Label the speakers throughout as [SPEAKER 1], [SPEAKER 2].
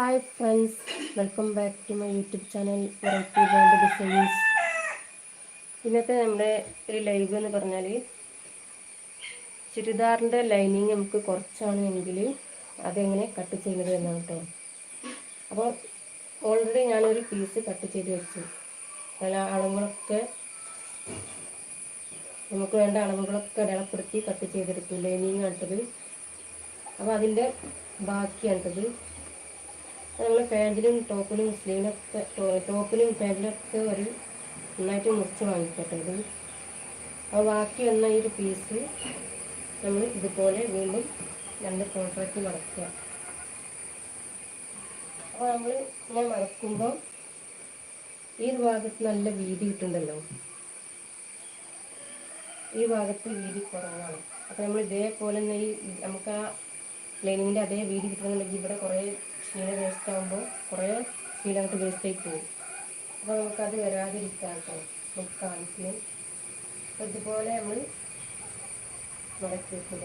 [SPEAKER 1] Hi friends welcome back to my YouTube channel variety brand designs ഇന്നത്തെ നമ്മുടെ ഒരു live എന്ന് പറഞ്ഞാൽ ചുരിദാറിന്റെ ലൈനിങ് നമുക്ക് കുറച്ചാണ് എങ്കിൽ അതെങ്ങനെ കട്ട് ചെയ്യുന്നത് എന്നാണ് കേട്ടോ അപ്പോൾ ഓൾറെഡി ഞാനൊരു പീസ് കട്ട് ചെയ്ത് വെച്ചു. പല അളവുകളൊക്കെ നമുക്ക് വേണ്ട അളവുകളൊക്കെ അടയാളപ്പെടുത്തി കട്ട് ചെയ്തെടുത്തു. ലൈനിങ് ആട്ടത്. അപ്പോൾ അതിന്റെ ബാക്കിയാണിട്ടത് നമ്മൾ പാന്റിലും ടോപ്പിലും സ്ലീവിനൊക്കെ ടോപ്പിലും പാന്റിലൊക്കെ ഒരു നന്നായിട്ട് മുറിച്ച് വാങ്ങിക്കട്ടെ. ഇത് അപ്പോൾ ബാക്കി വന്ന ഈ ഒരു പീസ് നമ്മൾ ഇതുപോലെ വീണ്ടും രണ്ട് കോൺട്രാക്റ്റ് മടക്കുക. അപ്പോൾ നമ്മൾ ഇങ്ങനെ മടക്കുമ്പോൾ ഈ ഒരു ഭാഗത്ത് നല്ല വീതി കിട്ടുന്നുണ്ടല്ലോ. ഈ ഭാഗത്ത് വീതി കുറവാണ്. അപ്പോൾ നമ്മൾ ഇതേപോലെ തന്നെ ഈ നമുക്ക് ആ ലൈനിങ്ങിന്റെ അതേ വീതി കിട്ടണമെന്നുണ്ടെങ്കിൽ ഇവിടെ കുറേ ശീല വേസ്റ്റ് ആകുമ്പോൾ കുറേ ശീല അങ്ങോട്ട് വേസ്റ്റ് ആയി പോകും. അപ്പോൾ നമുക്കത് വരാതിരിക്കാം കേട്ടോ നമുക്ക് കാണിക്കും ഇതുപോലെ നമ്മൾ മടക്കി വെക്കുക.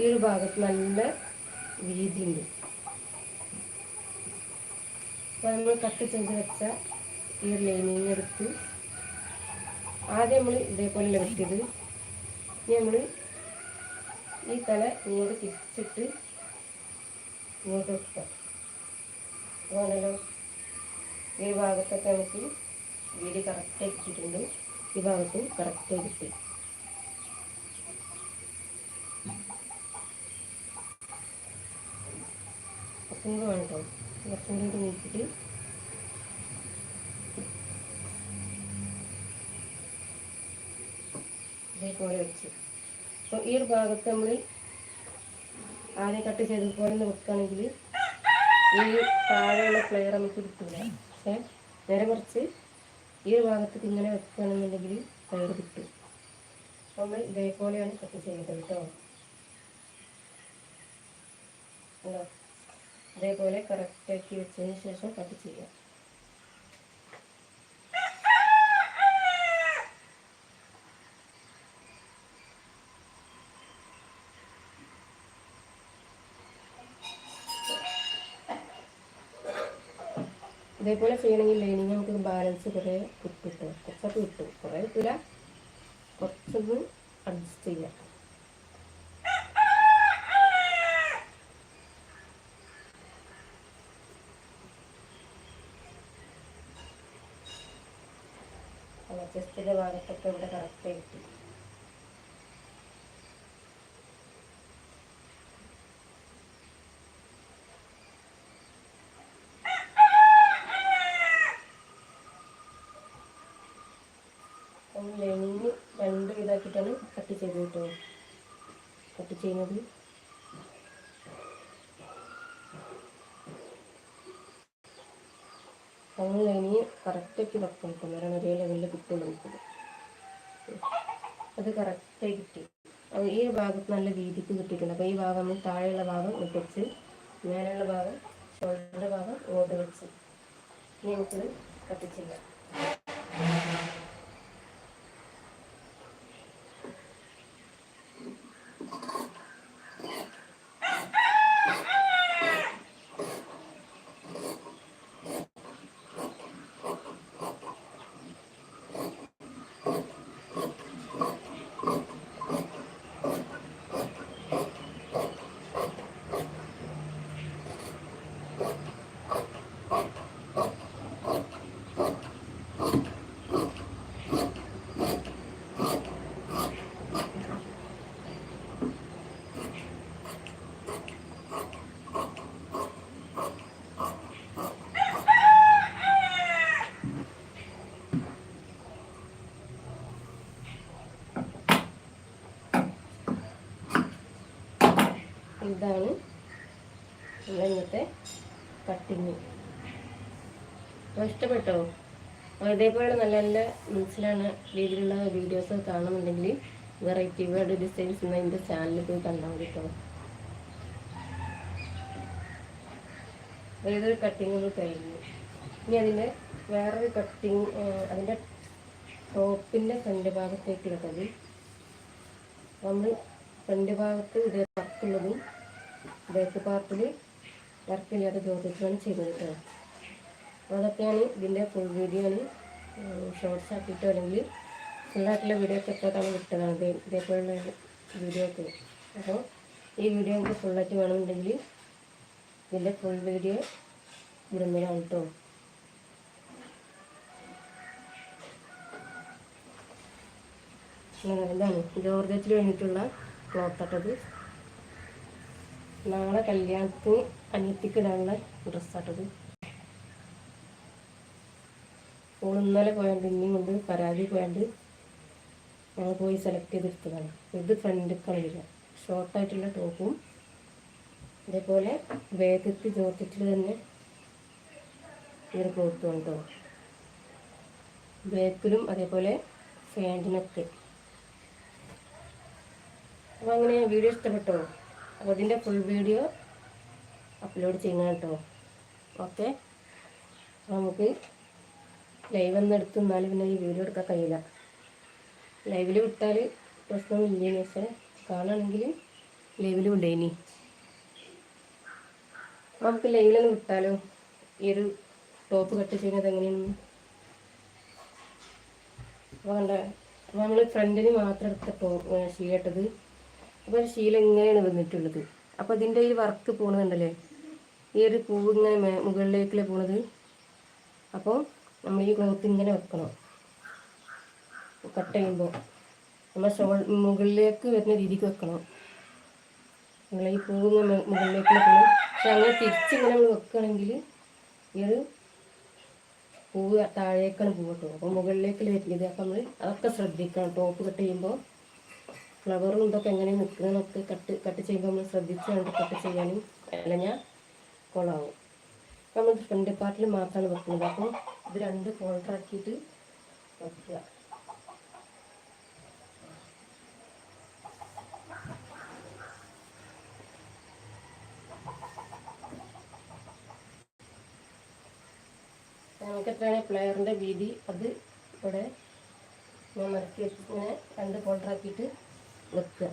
[SPEAKER 1] ഈ ഒരു ഭാഗത്ത് നല്ല വീതിയുണ്ട്. അപ്പോൾ നമ്മൾ കട്ട് ചെയ്ത് വെച്ച ഈ ഒരു ലൈനിങ് എടുത്ത് ആദ്യം നമ്മൾ ഇതേപോലെ വെച്ചത് ഇനി നമ്മൾ ഈ തല ഇങ്ങോട്ട് തിരിച്ചിട്ട് ഇങ്ങോട്ട് വെക്കുക അങ്ങനല്ലോ ഈ ഭാഗത്തൊക്കെ നമുക്ക് വീട് കറക്റ്റ് കിട്ടിയിട്ടുണ്ട് ഈ ഭാഗത്ത് കറക്റ്റ് കിട്ടി കുറച്ചും കൂടെ വേണം കേട്ടോ കുറച്ചും കൂടി നീക്കിയിട്ട് ഇതേപോലെ വെച്ച്. അപ്പോൾ ഈ ഒരു ഭാഗത്ത് നമ്മൾ ആദ്യം കട്ട് ചെയ്ത് പോലെ വെക്കുകയാണെങ്കിൽ ഈ താഴെയുള്ള ഫ്ലെയർ നമുക്ക് കിട്ടില്ല പക്ഷേ നേരെ കുറച്ച് ഈ ഒരു ഭാഗത്തേക്ക് ഇങ്ങനെ വെക്കുകയാണെന്നുണ്ടെങ്കിൽ ഫ്ലെയർ കിട്ടും. നമ്മൾ ഇതേപോലെയാണ് കട്ട് ചെയ്യുന്നത് കേട്ടോ ഇതേപോലെ കറക്റ്റാക്കി വെച്ചതിന് ശേഷം കട്ട് ചെയ്യാം. ഇതേപോലെ ചെയ്യണമെങ്കിൽ ലൈനിങ് നമുക്ക് ബാലൻസ് കുറേ കിട്ടും കുറച്ചൊക്കെ കിട്ടും കുറേ കിട്ടില്ല കുറച്ചൊന്ന് അഡ്ജസ്റ്റ് ചെയ്യാം. ഭാഗത്തൊക്കെ ഇവിടെ കറക്റ്റ് കിട്ടി ലൈനിങ് രണ്ട് ഇതാക്കിയിട്ടാണ് കട്ട് ചെയ്തത് കേട്ടോ. കട്ട് ചെയ്യുന്നത്. നമ്മൾ ലൈനിങ് കറക്റ്റാക്കി വെക്കണം കേട്ടോ. നേരം ഒരേ ലെവലിൽ കിട്ടുള്ളൂ നമുക്കത് അത് കറക്റ്റായി കിട്ടി. ഈ ഭാഗത്ത് നല്ല വീതിക്ക് കിട്ടിയിട്ടുണ്ട്. അപ്പോൾ ഈ ഭാഗം താഴെയുള്ള ഭാഗം ഒട്ടിച്ച് മേലെയുള്ള ഭാഗം ഷോൾഡറിന്റെ ഭാഗം ഇങ്ങോട്ട് വെച്ച്. ഇനി നമുക്കത് കട്ട് ചെയ്യാം ഇതാണ് നമ്മുടെ ഇന്നത്തെ കട്ടിങ് അപ്പോൾ ഇഷ്ടപ്പെട്ടോ? ഇതേപോലെ നല്ല നല്ല മനസ്സിലാണ് രീതിയിലുള്ള വീഡിയോസ് കാണുന്നുണ്ടെങ്കിൽ വെറൈറ്റി വേർഡ് ഡിസൈൻസ് എന്ന എന്റെ ചാനലിൽ പോയി കണ്ടാൽ കേട്ടോ ഏതൊരു കട്ടിങ്ങുകൾ കഴിഞ്ഞു. ഇനി അതിന്റെ വേറൊരു കട്ടിങ് അതിന്റെ ടോപ്പിന്റെ ഫ്രണ്ട് ഭാഗത്തേക്ക് ഇട്ടത് നമ്മൾ ഫ്രണ്ട് ഭാഗത്ത് ഇത് വർക്കുള്ളതും ബാക്ക് പാർട്ടിൽ വർക്കില്ലാതെ ജോർജറ്റിലാണ് ചെയ്തത് കേട്ടോ അപ്പോൾ അതൊക്കെയാണ് ഇതിന്റെ ഫുൾ വീഡിയോ ആണ്. ഷോർട്സ് ആക്കിയിട്ടോ അല്ലെങ്കിൽ ഫുള്ളായിട്ടുള്ള വീഡിയോ ഒക്കെ എപ്പോൾ തവണ വിട്ടതാണ് ഇതേ ഇതേപോലുള്ള വീഡിയോ ഒക്കെ. അപ്പോൾ ഈ വീഡിയോ നമുക്ക് ഫുള്ളായിട്ട് വേണമെന്നുണ്ടെങ്കിൽ ഇതിന്റെ ഫുൾ വീഡിയോ ഇടുന്നതാണ് കേട്ടോ ഇതാണ് ജോർജത്തിൽ വേണ്ടിയിട്ടുള്ള ക്ലോത്ത് ആട്ടത് നാളെ കല്യാണത്തിന് അനിയത്തിക്കിടാനുള്ള ഡ്രസ്സാട്ടത് ഓൾ ഇന്നലെ പോയാണ്ട് ഇനിയും കൊണ്ട് പരാതി പോയാണ്ട് ഞങ്ങൾ പോയി സെലക്ട് ചെയ്തെടുത്തതാണ് ഇത് ഫ്രണ്ട് വരിക. ഷോർട്ടായിട്ടുള്ള ടോപ്പും അതേപോലെ വേഗത്തിൽ ജോർജറ്റിൽ തന്നെ ഇങ്ങനെ ഒരു കൊണ്ടോ ബാക്കിലും അതേപോലെ ഫാന്റിനൊക്കെ അപ്പോൾ അങ്ങനെ വീഡിയോ ഇഷ്ടപ്പെട്ടോ? അപ്പോൾ ഇതിന്റെ ഫുൾ വീഡിയോ അപ്ലോഡ് ചെയ്യണം കേട്ടോ ഓക്കെ നമുക്ക് ലൈവ് ഒന്ന് എടുത്ത് നിന്നാൽ പിന്നെ ഈ വീഡിയോ എടുക്കാൻ കഴിയില്ല. ലൈവിൽ വിട്ടാൽ പ്രശ്നമില്ലേനി പക്ഷേ കാണുകയാണെങ്കിൽ ലൈവിൽ അപ്പോൾ നമുക്ക് ലൈവിലൊന്ന് വിട്ടാലോ? ഈ ഒരു ടോപ്പ് കട്ട് ചെയ്യുന്നത് എങ്ങനെയാണ്? അപ്പോൾ കണ്ട നമ്മൾ ഫ്രണ്ടിന് മാത്രം എടുത്ത ടോപ്പ് ശീലട്ടത് അപ്പോൾ ഒരു ശീല ഇങ്ങനെയാണ് വന്നിട്ടുള്ളത്? അപ്പോൾ ഇതിന്റെ ഈ വർക്ക് പോകുന്നുണ്ടല്ലേ ഈ ഒരു പൂവ് ഇങ്ങനെ മുകളിലേക്കല്ലേ പോണത്. അപ്പോൾ നമ്മൾ ഈ ക്ലോത്ത് ഇങ്ങനെ വെക്കണം. കട്ട് ചെയ്യുമ്പോൾ നമ്മൾ ഷോൾ മുകളിലേക്ക് വരുന്ന രീതിക്ക് വെക്കണം. നമ്മൾ ഈ പൂവ് മുകളിലേക്ക് വെക്കണം. പക്ഷെ അങ്ങനെ തിരിച്ചിങ്ങനെ നമ്മൾ വെക്കുകയാണെങ്കിൽ ഈ ഒരു പൂവ് താഴേക്കാണ് പൂവ് കേട്ടോ. അപ്പോൾ മുകളിലേക്ക് വരുന്നത് അപ്പോൾ നമ്മൾ അതൊക്കെ ശ്രദ്ധിക്കണം. ടോപ്പ് കട്ട് ചെയ്യുമ്പോൾ ഫ്ലവറും ഇതൊക്കെ എങ്ങനെ നിൽക്കുന്നതൊക്കെ കട്ട് കട്ട് ചെയ്യുമ്പോൾ നമ്മൾ ശ്രദ്ധിച്ച് കണ്ട് കട്ട് ചെയ്യാനും അല്ലെങ്കിൽ കുളമാവും നമ്മൾ ഫ്രണ്ട് പാർട്ടിൽ മാത്രമാണ് വെക്കുന്നത്. അപ്പോൾ രണ്ട് ഫോൾഡർ ആക്കിയിട്ട് വെക്കുക. നമുക്ക് എത്രയാണ്? പ്ലെയറിന്റെ വീതി അത് ഇവിടെ ഞാൻ മറക്കി വെച്ചിട്ട് ഇങ്ങനെ രണ്ട് ഫോൾഡർ ആക്കിയിട്ട് വെക്കുക.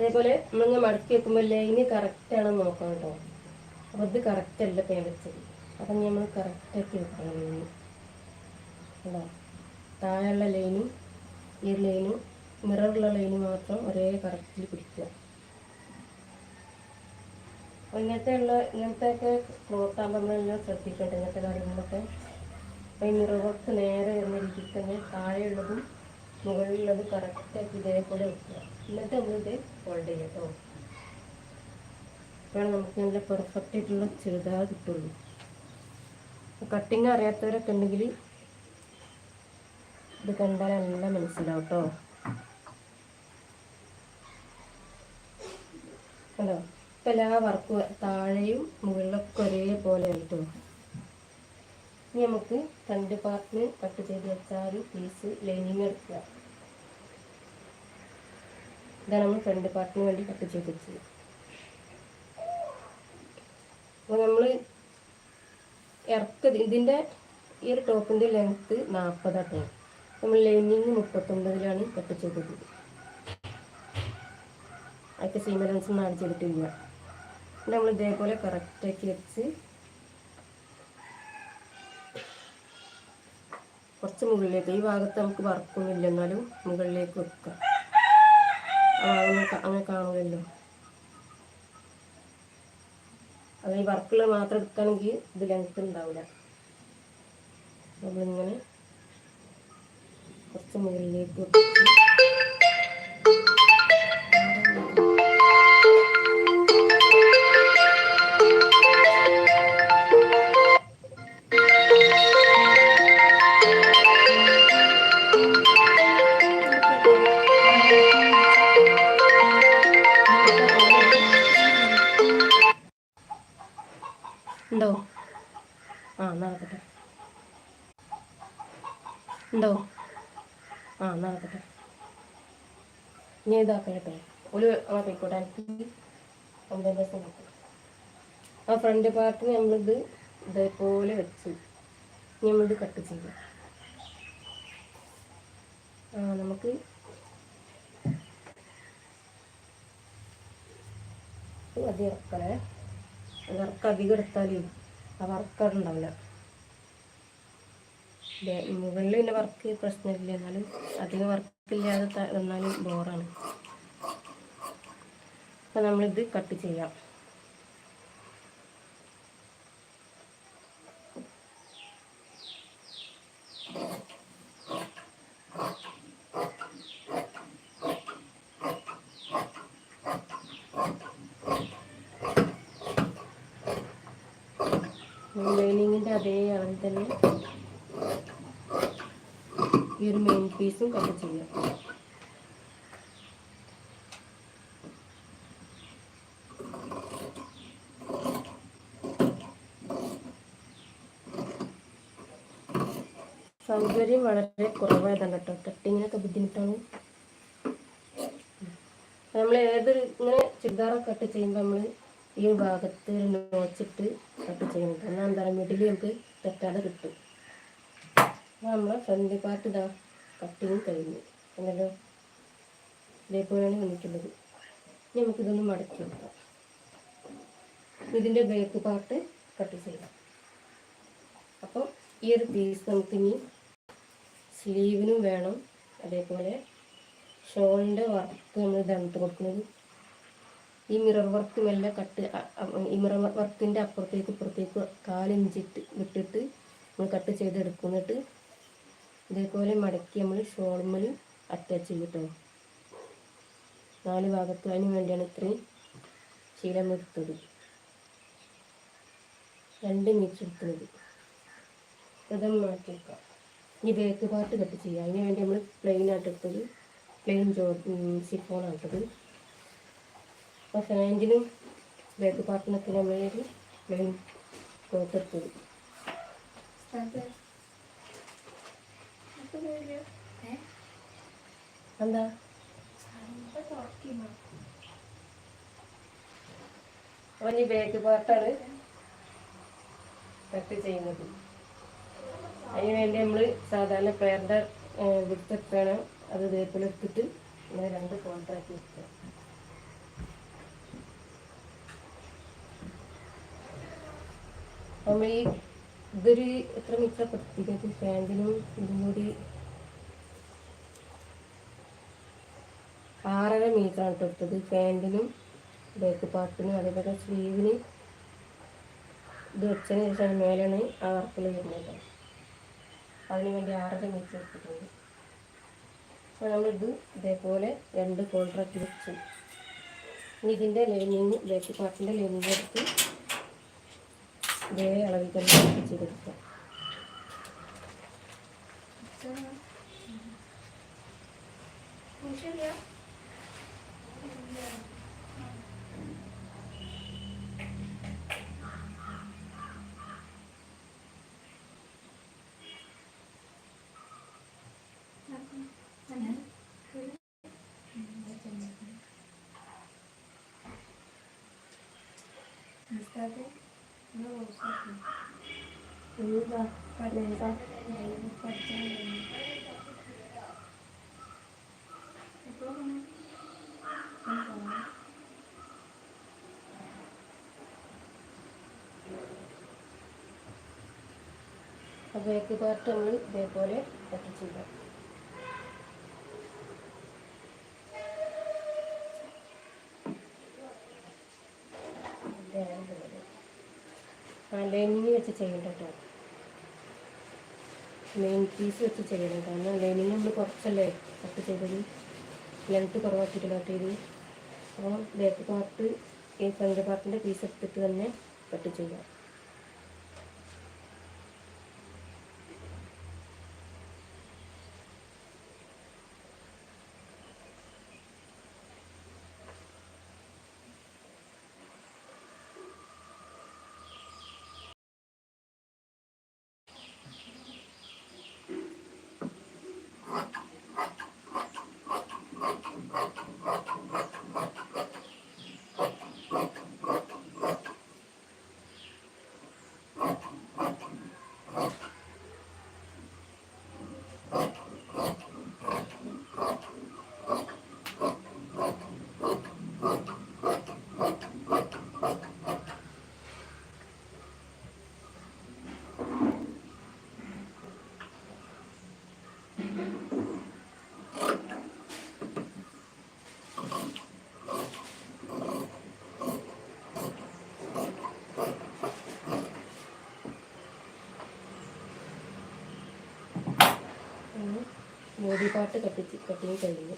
[SPEAKER 1] അതേപോലെ നമ്മളിങ്ങനെ മടക്കി വെക്കുമ്പോൾ ലൈന് കറക്റ്റ് ആണെന്ന് നോക്കണം കേട്ടോ അപ്പോൾ ഇത് കറക്റ്റ് അല്ല പേ വെച്ചത്. അപ്പം നമ്മൾ കറക്റ്റാക്കി വെക്കണം ലൈന് കേട്ടോ താഴെയുള്ള ലൈനും ഈ ലൈനും മിററുള്ള ലൈന് മാത്രം ഒരേ കറക്റ്റിൽ പിടിക്കുക. അപ്പോൾ ഇങ്ങനത്തെ ഉള്ള ഇങ്ങനത്തെയൊക്കെ ക്ലോത്ത് ആകുമ്പോൾ ശ്രദ്ധിക്കട്ടെ ഇങ്ങനത്തെ കാര്യങ്ങളൊക്കെ. അപ്പോൾ ഈ മിറർ വർക്ക് നേരെ വരുന്ന രീതിക്ക് തന്നെ താഴെയുള്ളതും മുകളിലുള്ളത് കറക്റ്റാക്കി ഇതേപോലെ വെക്കുക. എന്നിട്ട് നമ്മളിത് ഫോൾഡ് ചെയ്യാം കേട്ടോ അപ്പോഴാണ് നമുക്ക് നല്ല പെർഫെക്റ്റ് ആയിട്ടുള്ള ചുരിദാർ കിട്ടുള്ളൂ. കട്ടിങ് അറിയാത്തവരൊക്കെ ഉണ്ടെങ്കിൽ ഇത് കണ്ടാൽ നല്ല മനസ്സിലാവും കേട്ടോ കണ്ടോ? ഇപ്പം എല്ലാ വർക്ക് താഴെയും മുകളിലൊക്കെ ഒരേപോലെ ആയിട്ടോ ഇനി നമുക്ക് ഫ്രണ്ട് പാർട്ടിന് കട്ട് ചെയ്ത് വെച്ചാൽ പീസ് ലൈനിങ് എടുക്കുക. ഇതാണ് നമ്മൾ ഫ്രണ്ട് പാർട്ടിന് വേണ്ടി കട്ട് ചെയ്ത് വെച്ചത്. അപ്പോൾ നമ്മൾ ഇറക്ക ഇതിന്റെ ഈ ഒരു ടോപ്പിന്റെ ലെങ്ത്ത് നാൽപ്പതാട്ടോ നമ്മൾ ലൈനിങ് മുപ്പത്തൊമ്പതിലാണ് കട്ട് ചെയ്തത്. വെച്ചത് സീം അലവൻസ് ആഡ് ചെയ്തിട്ടില്ല നമ്മൾ ഇതേപോലെ കറക്റ്റാക്കി വെച്ച് കുറച്ച് മുകളിലേക്ക് ഈ ഭാഗത്ത് നമുക്ക് വർക്കൊന്നും ഇല്ല എന്നാലും മുകളിലേക്ക് വെക്കാം. അങ്ങനെ കാണുമല്ലോ. അത് ഈ വർക്കുള്ള മാത്രം എടുക്കുകയാണെങ്കിൽ ഇത് ലെങ്ത് ഉണ്ടാവില്ല. നമ്മളിങ്ങനെ കുറച്ച് മുകളിലേക്ക് ഉണ്ടോ ആ നടക്കട്ടെ ഇനി ഇതാക്കാം കേട്ടോ ഒരു അങ്ങനെ പോയിക്കോട്ടെ എനിക്ക് ഒമ്പത് ദിവസം കിട്ടും ആ ഫ്രണ്ട് പാർട്ട് നമ്മളിത് ഇതേപോലെ വെച്ച് നമ്മളിത് കട്ട് ചെയ്യാം. ആ നമുക്ക് അധികം ഇറക്കണേ വർക്ക് അധികം എടുത്താലേ ആ വർക്ക് ഉണ്ടാവില്ല മുകളിൽ പിന്നെ വർക്ക് പ്രശ്നമില്ല. എന്നാലും അധികം വർക്ക് ഇല്ലാതെ ത- തന്നാലും ബോറാണ് അപ്പം നമ്മളിത് കട്ട് ചെയ്യാം. ലൈനിങ്ങിന്റെ അതേ അളവിൽ തന്നെ ഈ ഒരു മെയിൻ പീസും കട്ട് ചെയ്യാം. സൗകര്യം വളരെ കുറവായതാണ് കേട്ടോ. കട്ടിങ്ങിനൊക്കെ ബുദ്ധിമുട്ടാണ്. നമ്മൾ ഏതൊരു ഇങ്ങനെ ചുരിദാറൊക്കെ കട്ട് ചെയ്യുമ്പോൾ നമ്മൾ ഈ ഭാഗത്ത് നോച്ചിട്ട് കട്ട് എന്നാൽ എന്താ പറയുക മിഡിൽ നമുക്ക് തെറ്റാതെ കിട്ടും. നമ്മളെ ഫ്രണ്ട് പാർട്ട് ഇതാ കട്ടിങ് കഴിഞ്ഞു. എന്നല്ലോ ഇതേപോലെയാണ് വന്നിട്ടുള്ളത്. ഇനി നമുക്കിതൊന്ന് മടക്കി വെക്കാം ഇതിന്റെ ബാക്ക് പാർട്ട് കട്ട് ചെയ്യാം. അപ്പം ഈ ഒരു പീസ് നമുക്കിനി സ്ലീവിനും വേണം. അതേപോലെ ഷോളിന്റെ വർക്ക് നമ്മൾ ഇതെടുത്ത് കൊടുക്കുന്നത്. ഈ മിറർ വർക്ക് മെല്ലെ കട്ട് ഈ മിറർ വർക്കിന്റെ അപ്പുറത്തേക്ക് ഇപ്പുറത്തേക്ക് കാലിഞ്ചിട്ട് വിട്ടിട്ട് നമ്മൾ കട്ട് ചെയ്തെടുക്കുന്നിട്ട് ഇതേപോലെ മടക്കി നമ്മൾ ഷോൾമൽ അറ്റാച്ച് ചെയ്യും കേട്ടോ നാല് ഭാഗത്ത് വേണ്ടിയാണ് ഇത്രയും ശീലം എടുത്തത്. രണ്ട് മീറ്റർ എടുക്കുന്നത് മാറ്റി വെക്കാം. ഇനി ബേക്ക് പാർട്ട് കട്ട് ചെയ്യാം. അതിന് വേണ്ടി നമ്മൾ പ്ലെയിൻ ആയിട്ട് എടുത്തത്. പ്ലെയിൻ ജോ സിഫോൺ ആട്ടത്. അപ്പോൾ ഫാന്റിനും ബേക്ക് പാർട്ടിനൊക്കെ നമ്മളൊരു പ്ലെയിൻ ക്ലോത്ത് എടുത്തത് എന്താ? ഈ ബാക്ക് പാർട്ടാണ് കട്ട് ചെയ്യുന്നത്. അതിന് വേണ്ടി നമ്മൾ സാധാരണ പേരുടെ വിത്തൊക്കെയാണ് അത് ഇതേപോലെ എടുത്തിട്ട് ഇങ്ങനെ രണ്ട് കോൺട്രാക്ട് വെക്കുക. നമ്മൾ ഈ ഇതൊരു എത്ര മീറ്റർ കൊടുത്തിരിക്കുന്നത് പാന്റിനും ഇതും കൂടി ആറര മീറ്ററാണ് ആണ് തൊട്ടത് പാന്റിനും ബാക്ക് പാർട്ടിനും അതേപോലെ സ്ലീവിന് ഇത് വെച്ചതിന് ശേഷം മേലാണ് ആ വർക്കിൽ വരുന്നത്. അതിന് വേണ്ടി ആറര മീറ്റർ എടുത്തിട്ടുണ്ട്. അപ്പോൾ നമ്മളിത് ഇതേപോലെ രണ്ട് കോൺട്രാക്ട് വെച്ചു. ഇനി ഇതിന്റെ ലൈനിങ് ബാക്ക് പാർട്ടിന്റെ ലൈനിങ് എടുത്ത് ഇതേ അളവിൽ തന്നെ ചെയ്തെടുക്കുക ചെയ്തെടുക്കാം ഇതാ പതിനെട്ടാ ബാക്ക് പാർട്ട് നമ്മൾ ഇതേപോലെ കട്ട് ചെയ്യാം ആ ലൈനിങ് വെച്ച് ചെയ്യണ്ട കേട്ടോ മെയിൻ പീസ് വെച്ച് ചെയ്യണം. കാരണം ലൈനിങ് നമ്മൾ കുറച്ചല്ലേ കട്ട് ചെയ്തത്. ലെങ്ത്ത് കുറവാക്കിയിട്ട് കട്ട് ചെയ്ത്. അപ്പോൾ ബാക്ക് പാർട്ട് ഈ ഫ്രണ്ട് പാർട്ടിന്റെ പീസ് എടുത്തിട്ട് തന്നെ കട്ട് ചെയ്യാം. ബോഡി പാർട്ട് കട്ടിച്ച് കട്ടിങ് കഴിഞ്ഞു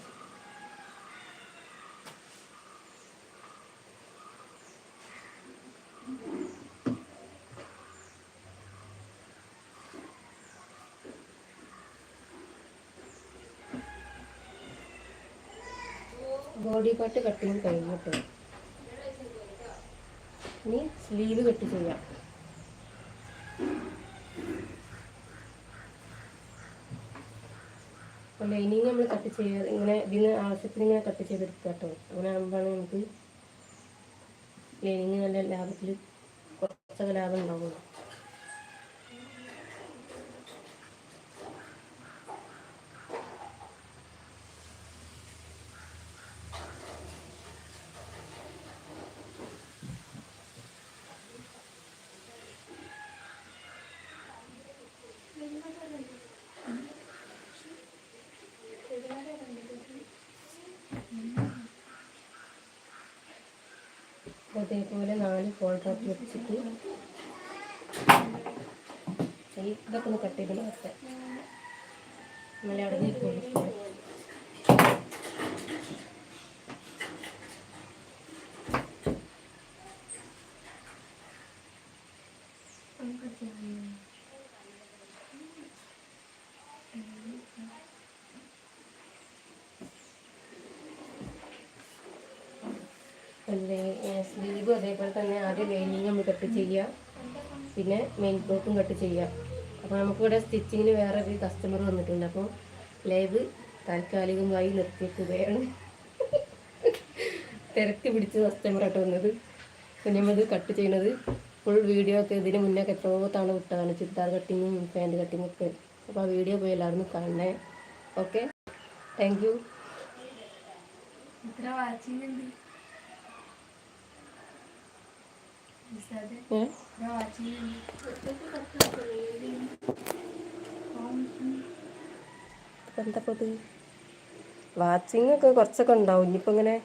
[SPEAKER 1] ബോഡി പാർട്ട് കട്ടിങ് കഴിഞ്ഞിട്ട് ഇനി സ്ലീവ് കട്ട് ചെയ്യാം. ലൈനിങ് നമ്മൾ കട്ട് ചെയ്യാതെ ഇങ്ങനെ ഇതിന് ആവശ്യത്തിന് ഇങ്ങനെ കട്ട് ചെയ്തെടുക്കുക കേട്ടോ. അങ്ങനെ ആകുമ്പോഴാണ് നമുക്ക് ലൈനിങ് നല്ല ലാഭത്തിൽ കുറച്ചൊക്കെ ലാഭം ഉണ്ടാവുള്ളൂ. അതേപോലെ നാല് ഫോൾഡർ വെച്ചിട്ട് ഇതൊക്കെ ഒന്ന് കട്ട് ചെയ്ത് നമ്മളെ നല്ല അടങ്ങിയിരിക്കും സ്ലീവ് അതേപോലെ തന്നെ ആദ്യം ലൈനിങ് നമ്മൾ കട്ട് ചെയ്യുക. പിന്നെ മെയിൻ ക്ലോത്തും കട്ട് ചെയ്യുക. അപ്പോൾ നമുക്കിവിടെ സ്റ്റിച്ചിങ്ങിന് വേറെ ഒരു കസ്റ്റമർ വന്നിട്ടുണ്ട്. അപ്പോൾ ലൈവ് താൽക്കാലികമായി നിർത്തിക്കുകയാണ് തിരക്ക് പിടിച്ച് കസ്റ്റമറായിട്ട് വന്നത്. പിന്നെ നമ്മൾ കട്ട് ചെയ്യണത് ഫുൾ വീഡിയോ ഒക്കെ ഇതിന് മുന്നേ എത്രയോ തവണ വിട്ടതാണ് ചുരിദാർ കട്ടിങ്ങും പാന്റ് കട്ടിങ്ങും ഒക്കെ. അപ്പോൾ ആ വീഡിയോ പോയി എല്ലാവരും കാണണേ. ഓക്കെ താങ്ക് യു
[SPEAKER 2] ഇത്ര വാച്ചിങ് നിസാദെ, പൊതു
[SPEAKER 1] എന്താ വാച്ചിങ് ഒക്കെ കുറച്ചൊക്കെ ഉണ്ടാവും ഇനിയിപ്പോ ഇങ്ങനെ